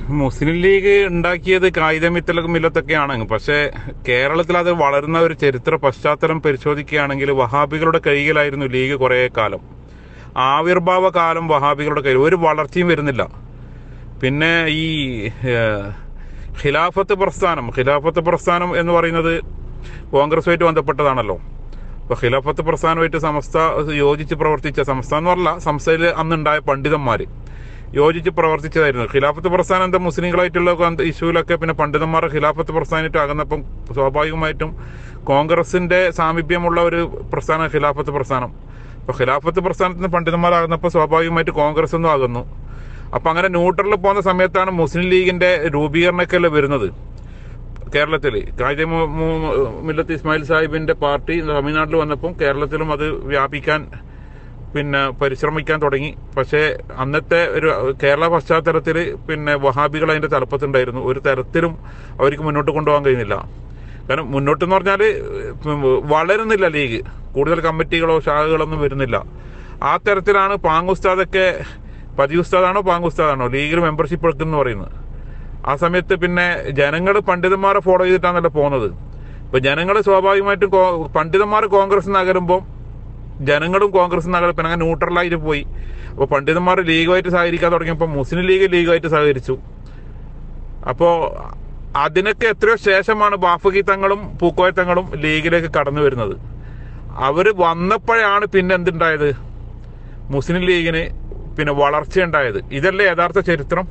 മുസ്ലിം league ഉണ്ടാക്കിയത് കായികമിത്തലും മില്ലത്തൊക്കെയാണ്. പക്ഷേ കേരളത്തിൽ അത് വളരുന്ന ഒരു ചരിത്ര പശ്ചാത്തലം പരിശോധിക്കുകയാണെങ്കിൽ വഹാബികളുടെ കൈയിലായിരുന്നു ലീഗ് കുറേ കാലം. ആവിർഭാവ കാലം വഹാബികളുടെ കയ്യിൽ. ഒരു വളർച്ചയും വരുന്നില്ല. പിന്നെ ഈ ഖിലാഫത്ത് പ്രസ്ഥാനം. ഖിലാഫത്ത് പ്രസ്ഥാനം എന്ന് പറയുന്നത് കോൺഗ്രസുമായിട്ട് ബന്ധപ്പെട്ടതാണല്ലോ. അപ്പൊ ഖിലാഫത്ത് പ്രസ്ഥാനമായിട്ട് സംസ്ഥ യോജിച്ച് പ്രവർത്തിച്ച സംസ്ഥ എന്ന് പറഞ്ഞല്ല സംസ്ഥയിൽ അന്നുണ്ടായ പണ്ഡിതന്മാര്. യോജിച്ച് പ്രവർത്തിച്ചതായിരുന്നു. ഖിലാഫത്ത് പ്രസ്ഥാനം എന്താ മുസ്ലിങ്ങളായിട്ടുള്ള ഇഷ്യൂലൊക്കെ പിന്നെ പണ്ഡിതന്മാരെ ഖിലാഫത്ത് പ്രസ്ഥാനമായിട്ട് അകന്നപ്പം സ്വാഭാവികമായിട്ടും കോൺഗ്രസിന്റെ സാമീപ്യമുള്ള ഒരു പ്രസ്ഥാനം ഖിലാഫത്ത് പ്രസ്ഥാനം. അപ്പൊ ഖിലാഫത്ത് പ്രസ്ഥാനത്തിന് പണ്ഡിതന്മാരാകുന്നപ്പോൾ സ്വാഭാവികമായിട്ട് കോൺഗ്രസ് ഒന്നും ആകുന്നു. അപ്പൊ അങ്ങനെ ന്യൂട്രലിൽ പോകുന്ന സമയത്താണ് മുസ്ലിം ലീഗിന്റെ രൂപീകരണമൊക്കെ വരുന്നത്. കേരളത്തിൽ കാര്യം മില്ലത്ത് ഇസ്മായിൽ സാഹിബിന്റെ പാർട്ടി തമിഴ്നാട്ടിൽ വന്നപ്പം കേരളത്തിലും അത് വ്യാപിക്കാൻ പിന്നെ പരിശ്രമിക്കാൻ തുടങ്ങി. പക്ഷേ അന്നത്തെ ഒരു കേരള പശ്ചാത്തലത്തിൽ പിന്നെ വഹാബികൾ അതിന്റെ തലപ്പത്തുണ്ടായിരുന്നു. ഒരു തരത്തിലും അവർക്ക് മുന്നോട്ട് കൊണ്ടുപോകാൻ കഴിയുന്നില്ല. കാരണം മുന്നോട്ട് എന്ന് പറഞ്ഞാൽ വളരുന്നില്ല ലീഗ്. കൂടുതൽ കമ്മിറ്റികളോ ശാഖകളൊന്നും വരുന്നില്ല. ആ തരത്തിലാണ് പാങ്ങുസ്താദൊക്കെ പതിയുസ്താദാണോ പാങ്ങുസ്താദാണോ ലീഗിൽ മെമ്പർഷിപ്പ് എടുക്കുന്നു പറയുന്നത്. ആ സമയത്ത് പിന്നെ ജനങ്ങൾ പണ്ഡിതന്മാരെ ഫോളോ ചെയ്തിട്ടാണല്ലോ പോകുന്നത് ഇപ്പൊ ജനങ്ങൾ സ്വാഭാവികമായിട്ടും പണ്ഡിതന്മാർ കോൺഗ്രസ് നകരുമ്പോൾ ജനങ്ങളും കോൺഗ്രസ് നഗരം പിന്നെ അങ്ങനെ ന്യൂട്രലായിട്ട് പോയി. അപ്പോൾ പണ്ഡിതന്മാർ ലീഗുമായിട്ട് സഹകരിക്കാൻ തുടങ്ങിയപ്പോൾ മുസ്ലിം ലീഗ് ലീഗുമായിട്ട് സഹകരിച്ചു. അപ്പോൾ അതിനൊക്കെ എത്രയോ ശേഷമാണ് ബാഫുഖി തങ്ങളും പൂക്കോയ തങ്ങളും ലീഗിലേക്ക് കടന്നു വരുന്നത്. അവർ വന്നപ്പോഴാണ് പിന്നെ എന്തുണ്ടായത്? മുസ്ലിം ലീഗിന് പിന്നെ വളർച്ച ഉണ്ടായത് ഇതല്ലേ യഥാർത്ഥ ചരിത്രം?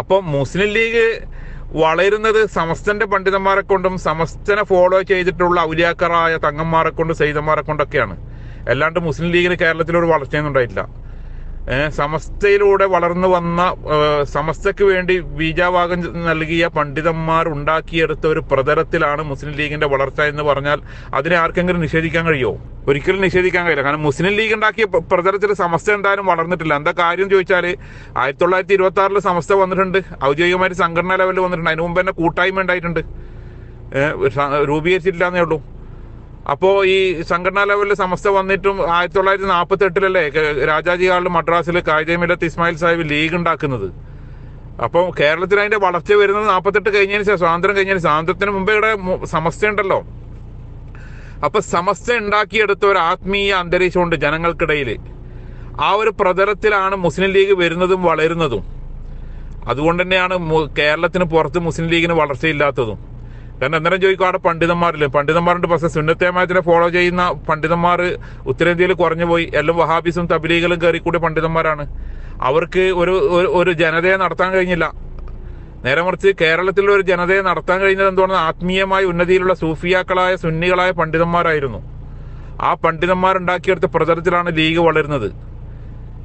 അപ്പം മുസ്ലിം ലീഗ് വളരുന്നത് സമസ്തന്റെ പണ്ഡിതന്മാരെ കൊണ്ടും സമസ്തനെ ഫോളോ ചെയ്തിട്ടുള്ള ഔലിയാക്കറായ തങ്ങന്മാരെ കൊണ്ട് സെയ്തന്മാരെ കൊണ്ടൊക്കെയാണ്. അല്ലാണ്ട് മുസ്ലിം ലീഗിന് കേരളത്തിൽ ഒരു വളർച്ചയൊന്നും ഉണ്ടായിട്ടില്ല. സമസ്തയിലൂടെ വളർന്നു വന്ന സമസ്തയ്ക്ക് വേണ്ടി ബീജാവാകം നൽകിയ പണ്ഡിതന്മാർ ഉണ്ടാക്കിയെടുത്ത ഒരു പ്രതലത്തിലാണ് മുസ്ലിം ലീഗിന്റെ വളർച്ച എന്ന് പറഞ്ഞാൽ അതിനെ ആർക്കെങ്കിലും നിഷേധിക്കാൻ കഴിയുമോ ഒരിക്കലും നിഷേധിക്കാൻ കഴിയില്ല. കാരണം മുസ്ലിം ലീഗ് ഉണ്ടാക്കിയ പ്രതലത്തിൽ സമസ്ത എന്തായാലും വളർന്നിട്ടില്ല. എന്താ കാര്യം ചോദിച്ചാൽ ആയിരത്തി തൊള്ളായിരത്തി ഇരുപത്തി ആറിൽ സമസ്ത വന്നിട്ടുണ്ട്. ഔദ്യോഗികമായിട്ട് സംഘടനാ ലെവലിൽ വന്നിട്ടുണ്ട്. അതിനു മുമ്പ് തന്നെ കൂട്ടായ്മ ഉണ്ടായിട്ടുണ്ട്. രൂപീകരിച്ചിട്ടില്ല എന്നേ ഉള്ളൂ. അപ്പോ ഈ സംഘടനാ ലെവലിൽ സമസ്ത വന്നിട്ടും ആയിരത്തി തൊള്ളായിരത്തി നാൽപ്പത്തി എട്ടിലല്ലേ രാജാജി ഹാളിൽ മദ്രാസിൽ കായികമില്ലത്ത് ഇസ്മായിൽ സാഹിബ് ലീഗ് ഉണ്ടാക്കുന്നത്. അപ്പോൾ കേരളത്തിൽ അതിന്റെ വളർച്ച വരുന്നത് നാൽപ്പത്തെട്ട് കഴിഞ്ഞതിന് ശേഷം സ്വാതന്ത്ര്യം കഴിഞ്ഞതിന് സ്വാതന്ത്ര്യത്തിന് മുമ്പേ ഇവിടെ സമസ്ത ഉണ്ടല്ലോ. അപ്പൊ സമസ്ത ഉണ്ടാക്കിയെടുത്ത ഒരു ആത്മീയ അന്തരീക്ഷമുണ്ട് ജനങ്ങൾക്കിടയിൽ ആ ഒരു പ്രതലത്തിലാണ് മുസ്ലിം ലീഗ് വരുന്നതും വളരുന്നതും. അതുകൊണ്ട് തന്നെയാണ് കേരളത്തിന് പുറത്ത് മുസ്ലിം ലീഗിന് വളർച്ചയില്ലാത്തതും. കാരണം അന്നേരം ചോദിക്കും അവിടെ പണ്ഡിതന്മാരില്ലേ? പണ്ഡിതന്മാരുണ്ട് പക്ഷേ സുന്നത്തേമായത്തിനെ ഫോളോ ചെയ്യുന്ന പണ്ഡിതന്മാർ ഉത്തരേന്ത്യയിൽ കുറഞ്ഞു പോയി. എല്ലാം വഹാബീസും തബിലീകളും കൂടിയ പണ്ഡിതന്മാരാണ്. അവർക്ക് ഒരു ഒരു- ജനതയെ നടത്താൻ കഴിഞ്ഞില്ല. നേരെ മറിച്ച് കേരളത്തിലുള്ള ഒരു ജനതയെ നടത്താൻ കഴിഞ്ഞത് എന്തുകൊണ്ട് ആത്മീയമായ ഉന്നതിയിലുള്ള സൂഫിയാക്കളായ സുന്നികളായ പണ്ഡിതന്മാരായിരുന്നു. ആ പണ്ഡിതന്മാരുണ്ടാക്കിയെടുത്ത പ്രതലത്തിലാണ് ലീഗ് വളരുന്നത്.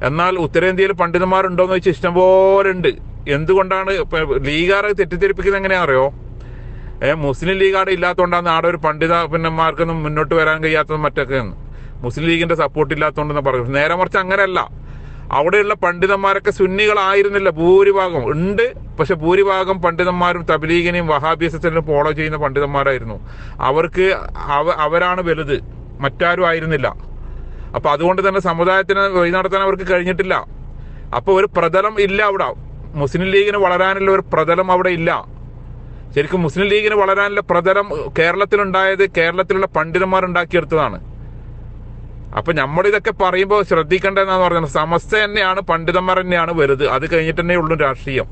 എന്നാൽ ഉത്തരേന്ത്യയിൽ പണ്ഡിതന്മാരുണ്ടോയെന്ന് വെച്ചാൽ ഇഷ്ടംപോലെ ഉണ്ട്. എന്തുകൊണ്ടാണ് ലീഗാറെ തെറ്റിദ്ധരിപ്പിക്കുന്നത് എങ്ങനെയാ അറിയോ? മുസ്ലിം ലീഗ് അവിടെ ഇല്ലാത്തതുകൊണ്ടാണ് ആടെ ഒരു പണ്ഡിത പിന്നന്മാർക്കൊന്നും മുന്നോട്ട് വരാൻ കഴിയാത്തതും മറ്റൊക്കെയാണ്. മുസ്ലിം ലീഗിന്റെ സപ്പോർട്ട് ഇല്ലാത്തതുകൊണ്ടെന്ന് പറയുന്നത്. നേരെ മറിച്ച് അങ്ങനെയല്ല. അവിടെയുള്ള പണ്ഡിതന്മാരൊക്കെ സുന്നികളായിരുന്നില്ല ഭൂരിഭാഗം. ഉണ്ട് പക്ഷെ ഭൂരിഭാഗം പണ്ഡിതന്മാരും തബലീഗിനെയും വഹാബിയസത്തിനും ഫോളോ ചെയ്യുന്ന പണ്ഡിതന്മാരായിരുന്നു. അവർക്ക് അവ- അവരാണ് വലുത്. മറ്റാരും ആയിരുന്നില്ല. അപ്പൊ അതുകൊണ്ട് തന്നെ സമുദായത്തിന് വഴി നടത്താൻ അവർക്ക് കഴിഞ്ഞിട്ടില്ല. അപ്പൊ ഒരു പ്രതലം ഇല്ല അവിടെ. മുസ്ലിം ലീഗിന് വളരാനുള്ള ഒരു പ്രതലം അവിടെ ഇല്ല. ശരിക്കും മുസ്ലിം ലീഗിന് വളരാനുള്ള പ്രചരം കേരളത്തിലുണ്ടായത് കേരളത്തിലുള്ള പണ്ഡിതന്മാർ ഉണ്ടാക്കിയെടുത്തതാണ് അപ്പൊ നമ്മൾ ഇതൊക്കെ പറയുമ്പോൾ ശ്രദ്ധിക്കേണ്ടതെന്നാന്ന് പറഞ്ഞത് സമസ്ത തന്നെയാണ് പണ്ഡിതന്മാർ തന്നെയാണ് വരുത് അത് കഴിഞ്ഞിട്ട് തന്നെ ഉള്ളൂ രാഷ്ട്രീയം.